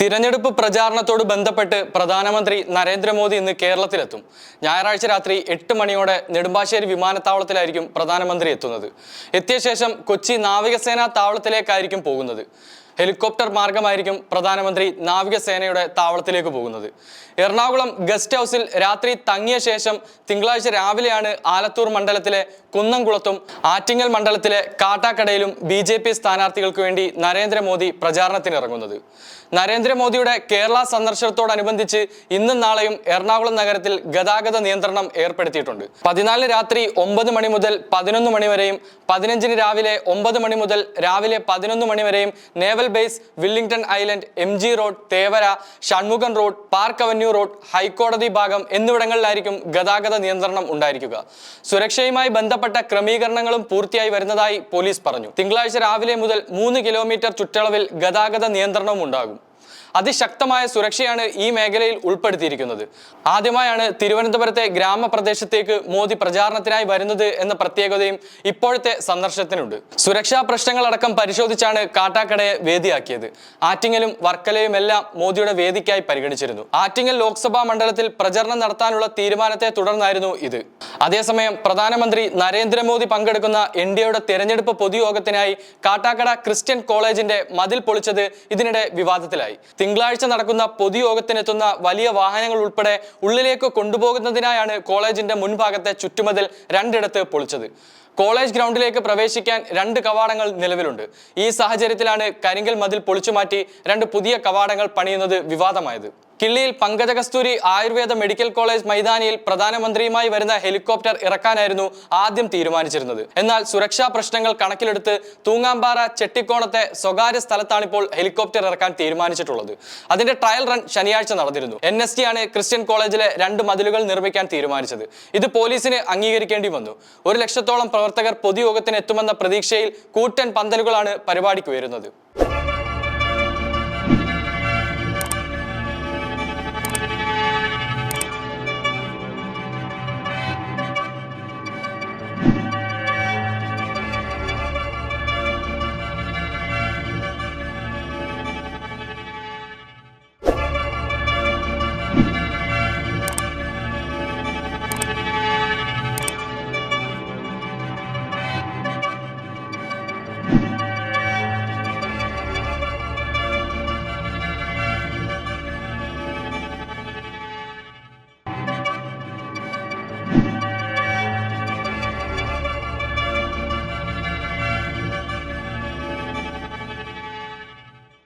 തിരഞ്ഞെടുപ്പ് പ്രചാരണത്തോട് ബന്ധപ്പെട്ട് പ്രധാനമന്ത്രി നരേന്ദ്രമോദി ഇന്ന് കേരളത്തിലെത്തും. ഞായറാഴ്ച രാത്രി എട്ട് മണിയോടെ നെടുമ്പാശ്ശേരി വിമാനത്താവളത്തിലായിരിക്കും പ്രധാനമന്ത്രി എത്തുന്നത്. എത്തിയ ശേഷം കൊച്ചി നാവികസേനാ താവളത്തിലേക്കായിരിക്കും പോകുന്നത്. ഹെലികോപ്റ്റർ മാർഗമായിരിക്കും പ്രധാനമന്ത്രി നാവികസേനയുടെ താവളത്തിലേക്ക് പോകുന്നത്. എറണാകുളം ഗസ്റ്റ് ഹൗസിൽ രാത്രി തങ്ങിയ ശേഷം തിങ്കളാഴ്ച രാവിലെയാണ് ആലത്തൂർ മണ്ഡലത്തിലെ കുന്നംകുളത്തും ആറ്റിങ്ങൽ മണ്ഡലത്തിലെ കാട്ടാക്കടയിലും ബി ജെ പി സ്ഥാനാർത്ഥികൾക്ക് വേണ്ടി നരേന്ദ്രമോദി പ്രചാരണത്തിനിറങ്ങുന്നത്. നരേന്ദ്രമോദിയുടെ കേരള സന്ദർശനത്തോടനുബന്ധിച്ച് ഇന്നും നാളെയും എറണാകുളം നഗരത്തിൽ ഗതാഗത നിയന്ത്രണം ഏർപ്പെടുത്തിയിട്ടുണ്ട്. പതിനാലിന് രാത്രി ഒമ്പത് മണി മുതൽ പതിനൊന്ന് മണി വരെയും പതിനഞ്ചിന് രാവിലെ ഒമ്പത് മണി മുതൽ രാവിലെ പതിനൊന്ന് മണി വരെയും naval base Willingdon Island M G road Thevara Shanmukhan road park avenue road ഹൈക്കോടതി ഭാഗം എന്നിവിടങ്ങളിലായിരിക്കും ഗതാഗത നിയന്ത്രണം ഉണ്ടായിരിക്കുക. സുരക്ഷയുമായി ബന്ധപ്പെട്ട ക്രമീകരണങ്ങളും പൂർത്തിയായി വരുന്നതായി പോലീസ് പറഞ്ഞു. തിങ്കളാഴ്ച രാവിലെ മുതൽ മൂന്ന് കിലോമീറ്റർ ചുറ്റളവിൽ ഗതാഗത നിയന്ത്രണവും ഉണ്ടാകും. അതിശക്തമായ സുരക്ഷയാണ് ഈ മേഖലയിൽ ഉൾപ്പെടുത്തിയിരിക്കുന്നത്. ആദ്യമായാണ് തിരുവനന്തപുരത്തെ ഗ്രാമപ്രദേശത്തേക്ക് മോദി പ്രചാരണത്തിനായി വരുന്നത് എന്ന പ്രത്യേകതയും ഇപ്പോഴത്തെ സന്ദർശനത്തിനുണ്ട്. സുരക്ഷാ പ്രശ്നങ്ങളടക്കം പരിശോധിച്ചാണ് കാട്ടാക്കടയെ വേദിയാക്കിയത്. ആറ്റിങ്ങലും വർക്കലയും എല്ലാം മോദിയുടെ വേദിക്കായി പരിഗണിച്ചിരുന്നു. ആറ്റിങ്ങൽ ലോക്സഭാ മണ്ഡലത്തിൽ പ്രചരണം നടത്താനുള്ള തീരുമാനത്തെ തുടർന്നായിരുന്നു ഇത്. അതേസമയം പ്രധാനമന്ത്രി നരേന്ദ്രമോദി പങ്കെടുക്കുന്ന എൻ ഡി എയുടെ തെരഞ്ഞെടുപ്പ് പൊതുയോഗത്തിനായി കാട്ടാക്കട ക്രിസ്ത്യൻ കോളേജിന്റെ മതിൽ പൊളിച്ചത് ഇതിനിടെ വിവാദത്തിലായി. തിങ്കളാഴ്ച നടക്കുന്ന പൊതുയോഗത്തിനെത്തുന്ന വലിയ വാഹനങ്ങൾ ഉൾപ്പെടെ ഉള്ളിലേക്ക് കൊണ്ടുപോകുന്നതിനായാണ് കോളേജിന്റെ മുൻഭാഗത്തെ ചുറ്റുമതിൽ രണ്ടിടത്ത് പൊളിച്ചത്. കോളേജ് ഗ്രൗണ്ടിലേക്ക് പ്രവേശിക്കാൻ രണ്ട് കവാടങ്ങൾ നിലവിലുണ്ട്. ഈ സാഹചര്യത്തിലാണ് കരിങ്കൽ മതിൽ പൊളിച്ചുമാറ്റി രണ്ട് പുതിയ കവാടങ്ങൾ പണിയുന്നത് വിവാദമായത്. കിള്ളിയിൽ പങ്കജ കസ്തൂരി ആയുർവേദ മെഡിക്കൽ കോളേജ് മൈതാനിയിൽ പ്രധാനമന്ത്രിയുമായി വരുന്ന ഹെലികോപ്റ്റർ ഇറക്കാനായിരുന്നു ആദ്യം തീരുമാനിച്ചിരുന്നത്. എന്നാൽ സുരക്ഷാ പ്രശ്നങ്ങൾ കണക്കിലെടുത്ത് തൂങ്ങാമ്പാറ ചെട്ടിക്കോണത്തെ സ്വകാര്യ സ്ഥലത്താണിപ്പോൾ ഹെലികോപ്റ്റർ ഇറക്കാൻ തീരുമാനിച്ചിട്ടുള്ളത്. അതിന്റെ ട്രയൽ റൺ ശനിയാഴ്ച നടന്നിരുന്നു. എൻ എസ് ടി ആണ് ക്രിസ്ത്യൻ കോളേജിലെ രണ്ട് മതിലുകൾ നിർമ്മിക്കാൻ തീരുമാനിച്ചത്. ഇത് പോലീസിന് അംഗീകരിക്കേണ്ടി വന്നു. ഒരു ലക്ഷത്തോളം പ്രവർത്തകർ പൊതുയോഗത്തിന് എത്തുമെന്ന പ്രതീക്ഷയിൽ കൂറ്റൻ പന്തലുകളാണ് പരിപാടിക്ക് ഉയരുന്നത്.